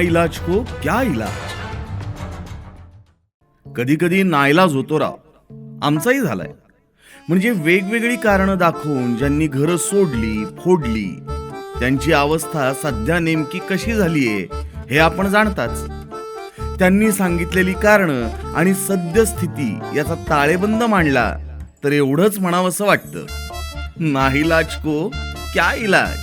नाइलाज को क्या इलाज? कधी कधी नाईलाज होतो राव. आमचाही झालाय. म्हणजे वेगवेगळी कारणं दाखवून ज्यांनी घरं सोडली फोडली त्यांची अवस्था सध्या नेमकी कशी झालीये हे आपण जाणताच. त्यांनी सांगितलेली कारणं आणि सद्यस्थिती याचा ताळेबंद मांडला तर एवढंच म्हणावंसं वाटतं. नाहीलाज को क्या इलाज?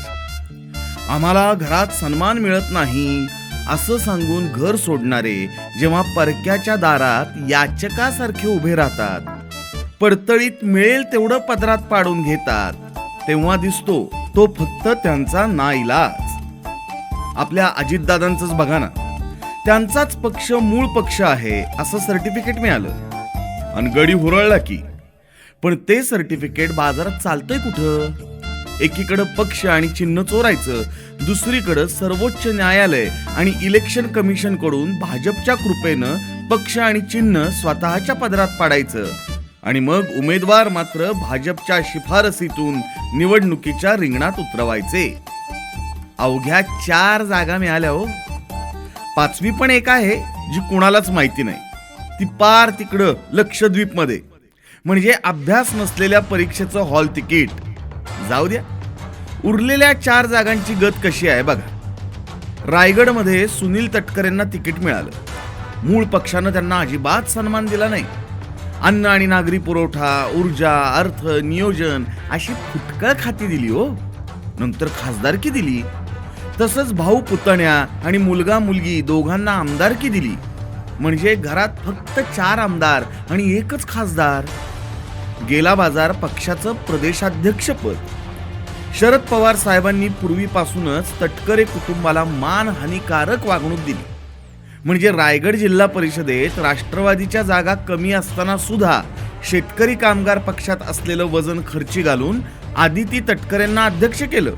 आम्हाला घरात सन्मान मिळत नाही असं सांगून घर सोडणारे जेव्हा परक्याच्या दारात याचकासारखे उभे राहतात पडतळीत मिळेल तेवढं पदरात पाडून घेतात तेव्हा दिसतो तो फक्त त्यांचा नाईलाज. आपल्या अजितदादांचंच बघा ना. त्यांचाच पक्ष मूळ पक्ष आहे असं सर्टिफिकेट मिळालं. आणि गडी हुरळला की. पण ते सर्टिफिकेट बाजारात चालतंय कुठं? एकीकडं पक्ष आणि चिन्ह चोरायचं दुसरीकडं सर्वोच्च न्यायालय आणि इलेक्शन कमिशनकडून भाजपच्या कृपेनं पक्ष आणि चिन्ह स्वतःच्या पदरात पाडायचं. आणि मग उमेदवार मात्र भाजपच्या शिफारसीतून निवडणुकीच्या रिंगणात उतरवायचे. अवघ्या चार जागा मिळाल्या हो. पाचवी पण एक आहे जी कुणालाच माहिती नाही. ती पार तिकडं लक्षद्वीपमध्ये म्हणजे अभ्यास नसलेल्या परीक्षेचं हॉल तिकीट. जाऊ द्या. उरलेल्या चार जागांची गत कशी आहे बघा. रायगडमध्ये सुनील तटकरेंना तिकीट मिळालं. मूळ पक्षानं त्यांना अजिबात सन्मान दिला नाही. अन्न आणि नागरी पुरवठा ऊर्जा अर्थ नियोजन अशी फुटकळ खाती दिली हो. नंतर खासदारकी दिली. तसंच भाऊ पुतण्या आणि मुलगा मुलगी दोघांना आमदारकी दिली. म्हणजे घरात फक्त चार आमदार आणि एकच खासदार. गेला बाजार पक्षाचं प्रदेशाध्यक्षपद. शरद पवार साहेबांनी पूर्वीपासूनच तटकरे कुटुंबाला मानहानिकारक वागणूक दिली. म्हणजे रायगड जिल्हा परिषदेत राष्ट्रवादीच्या जागा कमी असताना सुद्धा शेतकरी कामगार पक्षात असलेलं वजन खर्ची घालून आदिती तटकरेंना अध्यक्ष केलं.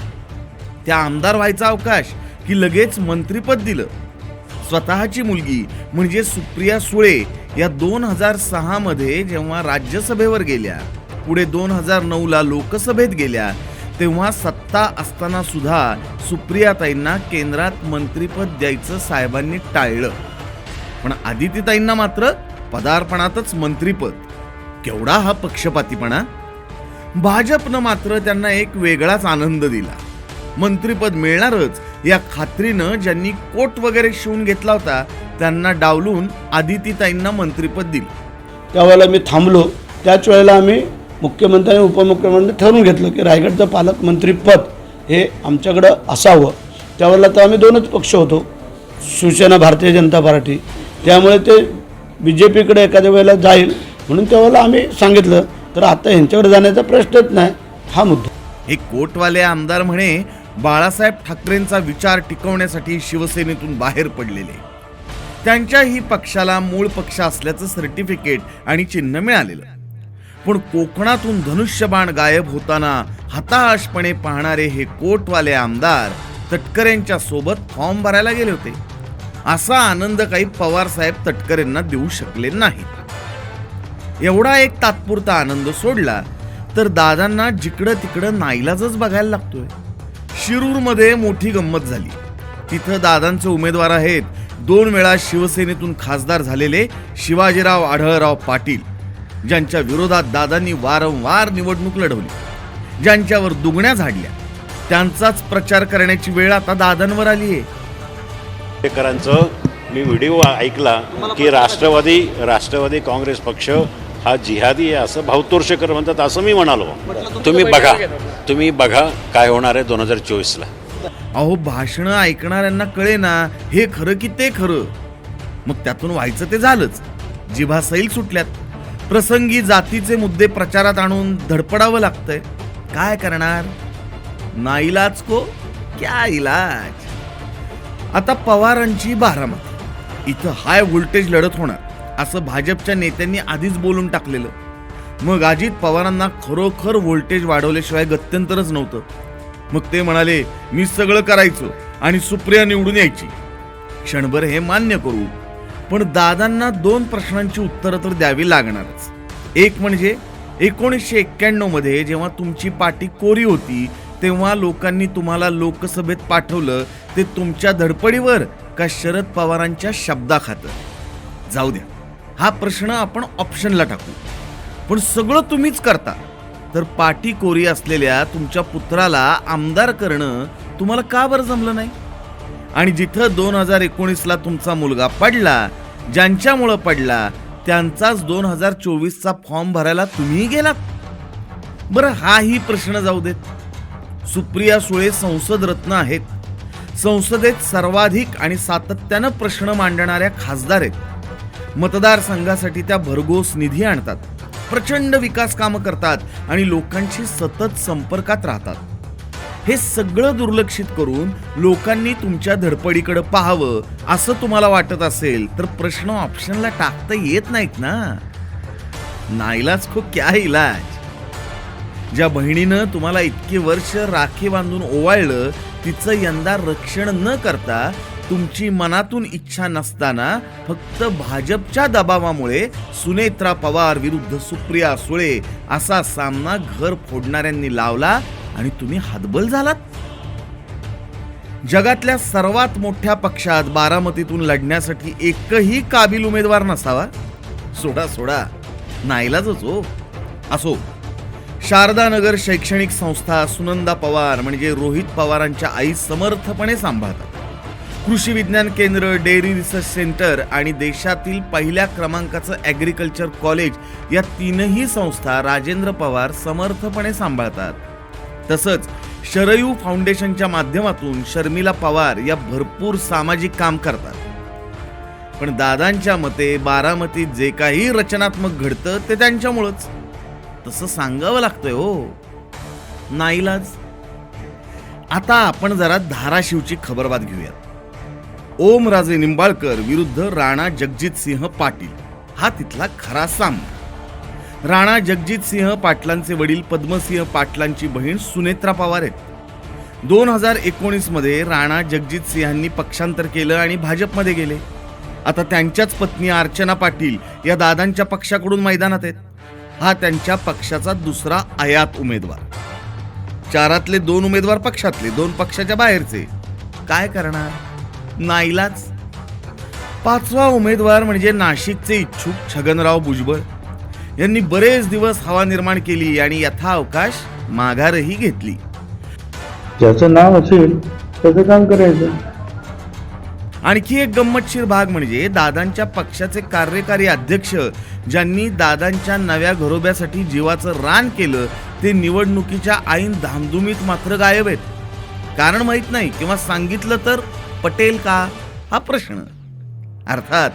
त्या आमदार व्हायचा अवकाश की लगेच मंत्रीपद दिलं. स्वतःची मुलगी म्हणजे सुप्रिया सुळे या दोन हजार सहा मध्ये जेव्हा राज्यसभेवर गेल्या पुढे दोन हजार नऊ ला लोकसभेत गेल्या तेव्हा सत्ता असताना सुद्धा सुप्रियाताईंना केंद्रात मंत्रीपद द्यायचं साहेबांनी टाळलं. पण आदितीताईंना मात्र पदार्पणातच मंत्रीपद. केवढा हा पक्षपातीपणा? भाजपनं मात्र त्यांना एक वेगळाच आनंद दिला. मंत्रीपद मिळणारच या खात्रीनं ज्यांनी कोट वगैरे शिवून घेतला होता त्यांना डावलून आदितीताईंना मंत्रीपद दिलं. त्यावेळेला मी थांबलो. त्याच वेळेला आम्ही मुख्यमंत्री आणि उपमुख्यमंत्री ठरवून घेतलं की रायगडचं पालकमंत्रीपद हे आमच्याकडं असावं. त्यावेळेला तर आम्ही दोनच पक्ष होतो शिवसेना भारतीय जनता पार्टी. त्यामुळे ते बी जे पीकडे एखाद्या वेळेला जाईल म्हणून त्यावेळेला आम्ही सांगितलं. तर आता यांच्याकडे जाण्याचा प्रश्नच नाही हा मुद्दा. हे कोटवाले आमदार म्हणे बाळासाहेब ठाकरेंचा विचार टिकवण्यासाठी शिवसेनेतून बाहेर पडलेले. त्यांच्याही पक्षाला मूळ पक्ष असल्याचं सर्टिफिकेट आणि चिन्ह मिळालेलं. पण कोकणातून धनुष्यबाण गायब होताना हताशपणे पाहणारे हे कोटवाले आमदार तटकरेंच्या सोबत फॉर्म भरायला गेले होते. असा आनंद काही पवार साहेब तटकरेंना देऊ शकले नाही. एवढा एक तात्पुरता आनंद सोडला तर दादांना जिकडं तिकडं नाईलाजच बघायला लागतोय. शिरूरमध्ये मोठी गंमत झाली. तिथं दादांचे उमेदवार आहेत. दोन वेळा शिवसेनेतून खासदार झालेले शिवाजीराव आढळराव पाटील. ज्यांच्या विरोधात दादांनी वारंवार निवडणूक लढवली ज्यांच्यावर दुगण्या झाडल्या त्यांचाच प्रचार करण्याची वेळ आता दादांवर आली आहे. मी व्हिडिओ ऐकला की राष्ट्रवादी राष्ट्रवादी काँग्रेस पक्ष हा जिहादी आहे असं भावतोरशेकर म्हणतात असं मी म्हणालो. तुम्ही बघा तुम्ही बघा काय होणार आहे दोन हजार चोवीसला. अहो भाषणं ऐकणाऱ्यांना कळे ना हे खरं की ते खरं. मग त्यातून व्हायचं ते झालंच. जिभा सैल सुटल्यात. प्रसंगी जातीचे मुद्दे प्रचारात आणून धडपडावं लागतंय. काय करणार? नाईलाज को? क्या इलाज? आता पवारांची बारामती. इथं हाय व्होल्टेज लढत होणार असं भाजपच्या नेत्यांनी आधीच बोलून टाकलेलं. मग अजित पवारांना खरोखर व्होल्टेज वाढवल्याशिवाय गत्यंतरच नव्हतं. मग ते म्हणाले मी सगळं करायचं आणि सुप्रिया निवडून यायची. क्षणभर हे मान्य करू. पण दादांना दोन प्रश्नांची उत्तरं तर द्यावी लागणारच. एक म्हणजे एकोणीसशे एक्क्याण्णवमध्ये जेव्हा तुमची पाठी कोरी होती तेव्हा लोकांनी तुम्हाला लोकसभेत पाठवलं ते तुमच्या धडपडीवर का शरद पवारांच्या शब्दाखातं जाऊ द्या. हा प्रश्न आपण ऑप्शनला टाकू. पण सगळं तुम्हीच करता. तर पाठी कोरी असलेल्या तुमच्या पुत्राला आमदार करणं तुम्हाला का बरं जमलं नाही? आणि जिथं दोन हजार एकोणीसला तुमचा मुलगा पडला ज्यांच्यामुळं पडला त्यांचाच दोन हजार चोवीसचा फॉर्म भरायला तुम्ही गेलात. बरं हाही प्रश्न जाऊ देत. सुप्रिया सुळे संसद रत्न आहेत. संसदेत सर्वाधिक आणि सातत्यानं प्रश्न मांडणाऱ्या खासदार आहेत. मतदारसंघासाठी त्या भरघोस निधी आणतात. प्रचंड विकास कामं करतात आणि लोकांशी सतत संपर्कात राहतात. हे सगळं दुर्लक्षित करून लोकांनी तुमच्या धडपडीकडे पाहावं असं तुम्हाला वाटत असेल तर प्रश्न ऑप्शनला टाकता येत नाहीत ना. नाईलाज खूप क्या इलाज? ज्या बहिणीनं तुम्हाला इतके वर्ष राखी बांधून ओवाळलं तिचं यंदा रक्षण न करता तुमची मनातून इच्छा नसताना फक्त भाजपच्या दबावामुळे सुनेत्रा पवार विरुद्ध सुप्रिया सुळे असा सामना घर फोडणाऱ्यांनी लावला आणि तुम्ही हातबल झालात? जगातल्या सर्वात मोठ्या पक्षात बारामतीतून लढण्यासाठी एकही काबिल उमेदवार नसावा? सोडा सोडा. नाईलाजच हो. असो. शारदा नगर शैक्षणिक संस्था सुनंदा पवार म्हणजे रोहित पवारांच्या आई समर्थपणे सांभाळतात. कृषी विज्ञान केंद्र डेअरी रिसर्च सेंटर आणि देशातील पहिल्या क्रमांकाचं ॲग्रिकल्चर कॉलेज या तीनही संस्था राजेंद्र पवार समर्थपणे सांभाळतात. तसंच शरयू फाउंडेशनच्या माध्यमातून शर्मिला पवार या भरपूर सामाजिक काम करतात. पण दादांच्या मते बारामतीत जे काही रचनात्मक घडतं ते त्यांच्यामुळंच. तसं सांगावं लागतंय हो. नाईलाज. आता आपण जरा धाराशिवची खबरबात घेऊयात. ओमराजे निंबाळकर विरुद्ध राणा जगजित सिंह पाटील. हा तिथला खरा सामना. राणा जगजित सिंह पाटलांचे वडील पद्मसिंह पाटलांची बहीण सुनेत्रा पवार आहेत. दोन हजार एकोणीसमध्ये राणा जगजित सिंहांनी पक्षांतर केलं आणि भाजपमध्ये गेले. आता त्यांच्याच पत्नी अर्चना पाटील या दादांच्या पक्षाकडून मैदानात आहेत. हा त्यांच्या पक्षाचा दुसरा आयात उमेदवार. चारातले दोन उमेदवार पक्षातले दोन पक्षाच्या बाहेरचे. काय करणार? नाईलाच पाचवा उमेदवार म्हणजे नाशिकचे इच्छुक छगनराव भुजबळ. यांनी बरेच दिवस हवा निर्माण केली आणि यथावकाश माघारही घेतली. ज्याचं नाव असेल त्याचं काम करायचं. आणखी एक गंमतशीर भाग म्हणजे दादांच्या पक्षाचे कार्यकारी अध्यक्ष ज्यांनी दादांच्या नव्या घरोब्यासाठी जीवाचं रान केलं ते निवडणुकीच्या ऐन धामधुमीत मात्र गायब आहेत. कारण माहीत नाही किंवा सांगितलं तर पटेल का? हा प्रश्न. अर्थात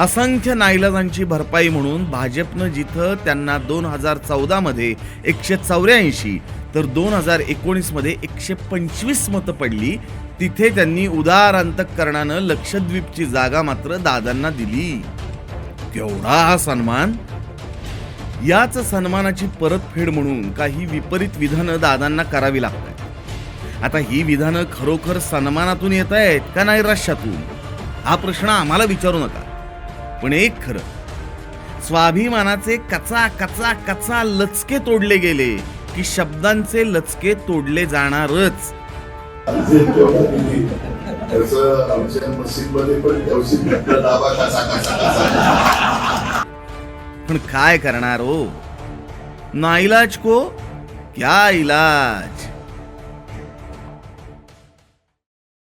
असंख्य नाईलाजांची भरपाई म्हणून भाजपनं जिथं त्यांना दोन हजार चौदामध्ये एकशे चौऱ्याऐंशी तर दोन हजार एकोणीसमध्ये एकशे पंचवीस मतं पडली तिथे त्यांनी उदार अंतकरणानं लक्षद्वीपची जागा मात्र दादांना दिली. केवढा हा सन्मान? याच सन्मानाची परतफेड म्हणून काही विपरीत विधानं दादांना करावी लागतात. आता ही विधानं खरोखर सन्मानातून येत आहेत का नाही रश्यातून हा प्रश्न आम्हाला विचारू नका. पण एक खरं स्वाभिमानाचे कचा कचा कचा लचके तोडले गेले की शब्दांचे लचके तोडले जाणारच. पण पण काय करणार हो? नाईलाज को क्या इलाज?